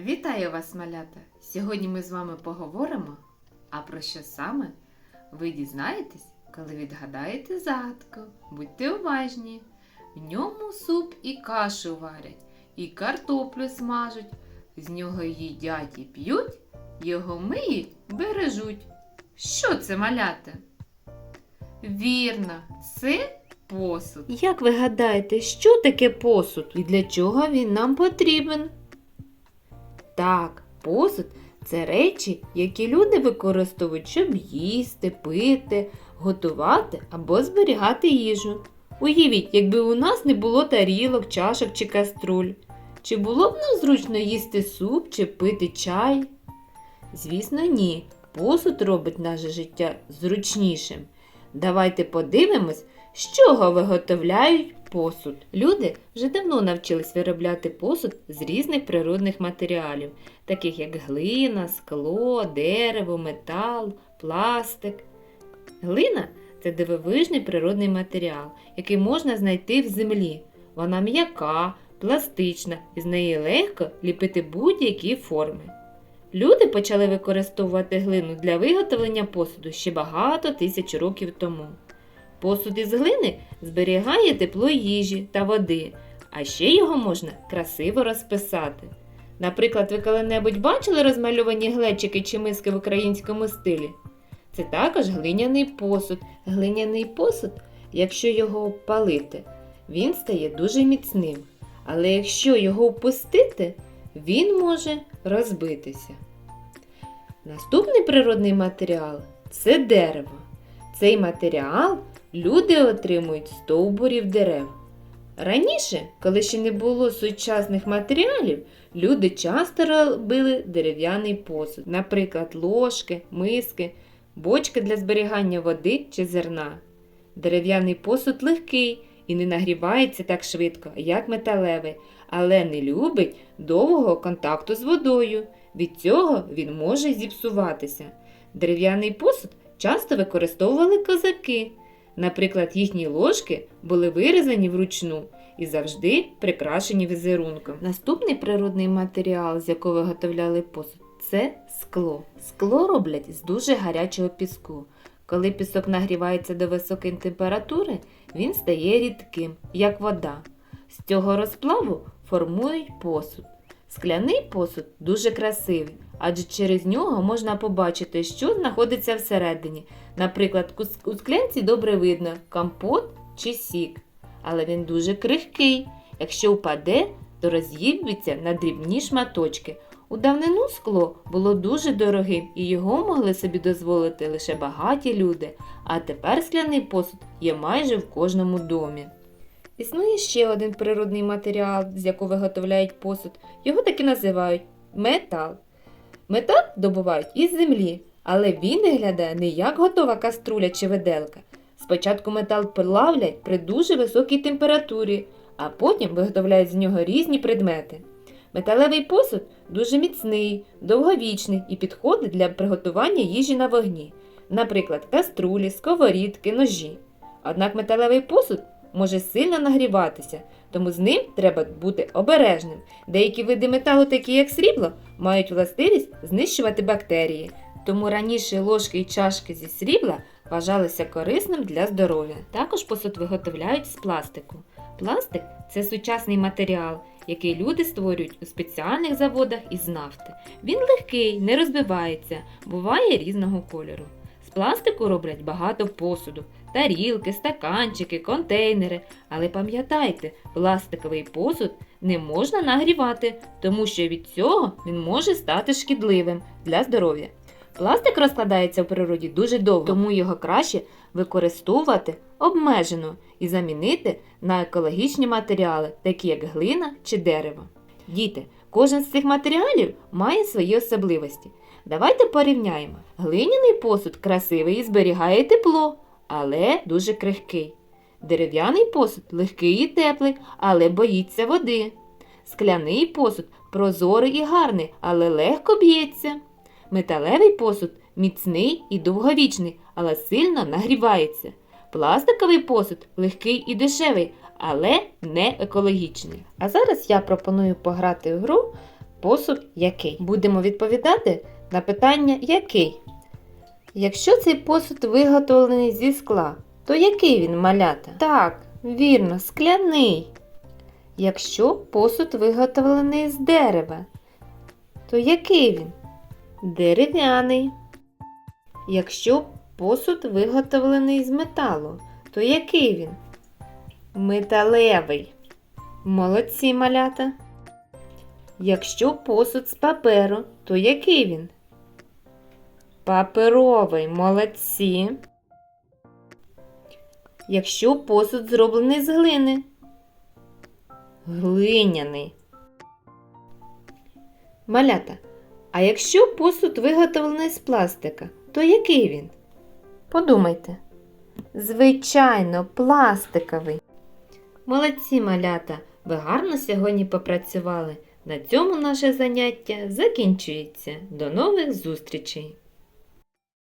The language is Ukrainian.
Вітаю вас, малята! Сьогодні ми з вами поговоримо. А про що саме? Ви дізнаєтесь, коли відгадаєте загадку. Будьте уважні. В ньому суп і кашу варять, і картоплю смажуть. З нього їдять і п'ють, його миють, бережуть. Що це малята? Вірно, це посуд. Як ви гадаєте, що таке посуд і для чого він нам потрібен? Так, посуд це речі, які люди використовують, щоб їсти, пити, готувати або зберігати їжу. Уявіть, якби у нас не було тарілок, чашок чи каструль. Чи було б нам зручно їсти суп чи пити чай? Звісно, ні. Посуд робить наше життя зручнішим. Давайте подивимось, з чого виготовляють посуд. Люди вже давно навчились виробляти посуд з різних природних матеріалів, таких як глина, скло, дерево, метал, пластик. Глина це дивовижний природний матеріал, який можна знайти в землі. Вона м'яка, пластична і з неї легко ліпити будь-які форми. Люди почали використовувати глину для виготовлення посуду ще багато тисяч років тому. Посуд із глини зберігає тепло їжі та води, а ще його можна красиво розписати. Наприклад, ви коли-небудь бачили розмальовані глечики чи миски в українському стилі? Це також глиняний посуд. Глиняний посуд, якщо його палити, він стає дуже міцним. Але якщо його опустити, він може розбитися. Наступний природний матеріал це дерево. Цей матеріал люди отримують з стовбурів дерев. Раніше, коли ще не було сучасних матеріалів, люди часто робили дерев'яний посуд, наприклад, ложки, миски, бочки для зберігання води чи зерна. Дерев'яний посуд легкий і не нагрівається так швидко, як металевий, але не любить довгого контакту з водою. Від цього він може зіпсуватися. Дерев'яний посуд часто використовували козаки. Наприклад, їхні ложки були вирізані вручну і завжди прикрашені візерунком. Наступний природний матеріал, з якого виготовляли посуд, це скло. Скло роблять з дуже гарячого піску. Коли пісок нагрівається до високої температури, він стає рідким, як вода. З цього розплаву формують посуд. Скляний посуд дуже красивий, адже через нього можна побачити, що знаходиться всередині. Наприклад, у склянці добре видно компот чи сік, але він дуже крихкий. Якщо впаде, то роз'їдеться на дрібні шматочки. У давнину скло було дуже дорогим і його могли собі дозволити лише багаті люди, а тепер скляний посуд є майже в кожному домі. Існує ще один природний матеріал, з якого виготовляють посуд. Його так і називають метал. Метал добувають із землі, але він виглядає не як готова каструля чи виделка. Спочатку метал плавлять при дуже високій температурі, а потім виготовляють з нього різні предмети. Металевий посуд дуже міцний, довговічний і підходить для приготування їжі на вогні, наприклад, каструлі, сковорідки, ножі. Однак металевий посуд може сильно нагріватися, тому з ним треба бути обережним. Деякі види металу, такі як срібло, мають властивість знищувати бактерії. Тому раніше ложки і чашки зі срібла вважалися корисним для здоров'я. Також посуд виготовляють з пластику. Пластик це сучасний матеріал, який люди створюють у спеціальних заводах із нафти. Він легкий, не розбивається, буває різного кольору. Пластику роблять багато посуду, тарілки, стаканчики, контейнери. Але пам'ятайте, пластиковий посуд не можна нагрівати, тому що від цього він може стати шкідливим для здоров'я. Пластик розкладається в природі дуже довго, тому його краще використовувати обмежено і замінити на екологічні матеріали, такі як глина чи дерево. Діти, кожен з цих матеріалів має свої особливості. Давайте порівняємо. Глиняний посуд красивий і зберігає тепло, але дуже крихкий. Дерев'яний посуд легкий і теплий, але боїться води. Скляний посуд прозорий і гарний, але легко б'ється. Металевий посуд міцний і довговічний, але сильно нагрівається. Пластиковий посуд легкий і дешевий, але не екологічний. А зараз я пропоную пограти в гру посуд який? Будемо відповідати на питання який. Якщо цей посуд виготовлений зі скла, то який він малята? Так, вірно, скляний. Якщо посуд виготовлений з дерева, то який він? Дерев'яний. Якщо посуд виготовлений з металу, то який він? Металевий. Молодці малята. Якщо посуд з паперу, то який він? Паперовий. Молодці. Якщо посуд зроблений з глини. Глиняний. Малята. А якщо посуд виготовлений з пластика, то який він? Подумайте. Звичайно, пластиковий. Молодці малята, ви гарно сьогодні попрацювали. На цьому наше заняття закінчується. До нових зустрічей!